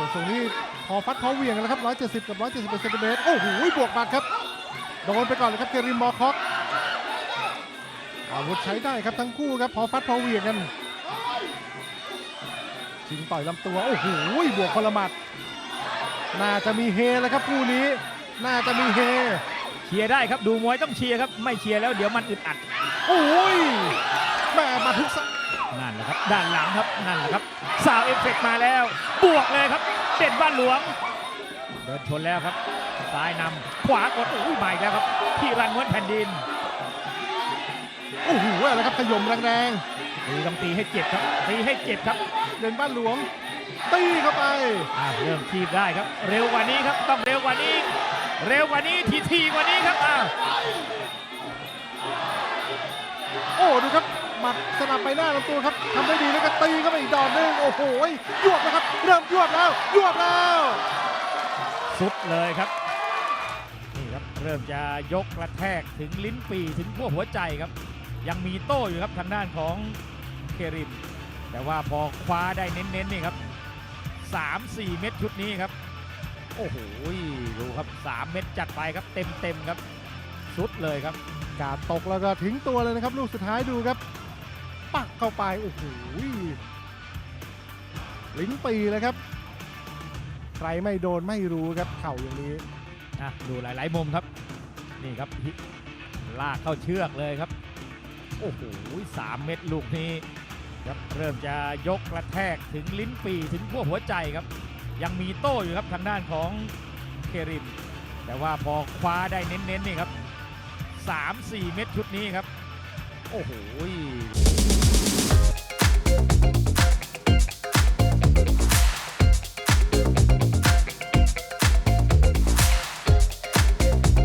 ส่วนทรงนี้พอฟัดพอเหวียงกันแล้วครับ 170 กับ 171เซนติเมตรโอ้โหบวกบัดครับ โดนไปก่อนเลยครับเคริมมอร์คอกอาวุธใช้ได้ครับทั้งคู่ครับพอฟัดพอเหวียงกันชิงต่อยลำตัว โอ้โหบวกคนละหมัด น่าจะมีเฮแล้วครับคู่นี้ น่าจะมีเฮเชียร์ได้ครับดูมวยต้องเชียร์ครับ ไม่เชียร์แล้วเดี๋ยวมันอึดอัด โอ้ย ด้านหลังครับนั่นแหละครับสาวเอฟเฟกต์มาแล้ว บวกเลยครับ เด่นบ้านหลวง เดินชนแล้วครับซ้ายนำขวากดโอ้ยมาอีกแล้วครับพี่รันม้วนแผ่นดินโอ้โหอะไรครับขยมแรงตีต้องตีให้เจ็บครับตีให้เจ็บครับๆเด่นบ้านหลวง ตีเข้าไปอ่าเริ่มทีบได้ครับ เร็วกว่านี้ครับต้องเร็วกว่านี้ เร็วกว่านี้ทีทีกว่านี้ครับอ้าวโอ้ดูครับ หมัดสนับไปหน้าลำตัวครับทำได้ดีแล้วก็ตีเข้าไปอีกดอกหนึงโอ้โหยวบแล้วครับ เริ่มยวบแล้วยวบแล้วสุดเลยครับนี่ครับเริ่มจะยกกระแทกถึงลิ้นปีถึงขั้วหัวใจครับ ยังมีโต้อยู่ครับทางด้านของเคริน แต่ว่าพอคว้าได้เน้นๆนี่ครับ3-4 เม็ดชุดนี้ครับโอ้โหดูครับ 3 เม็ดจัดไปครับเต็มๆครับ สุดเลยครับกาดตกแล้วก็ทิ้งตัวเลยนะครับ ลูกสุดท้ายดูครับปัก เข้าไป โอ้โหลิ้นปีเลยครับ ใครไม่โดนไม่รู้ครับเข่าอย่างนี้อะดูหลาย ๆ มุมครับ นี่ครับลากเข้าเชือกเลยครับ โอ้โหสามเม็ดลูกนี้ครับเริ่มจะยกกระแทกถึงลิ้นปีถึงขั้วหัวใจครับ ยังมีโต้อยู่ครับทางด้านของเครินแต่ว่าพอคว้าได้เน้นๆนี่ครับ3-4 เม็ดชุดนี้ครับ โอ้โห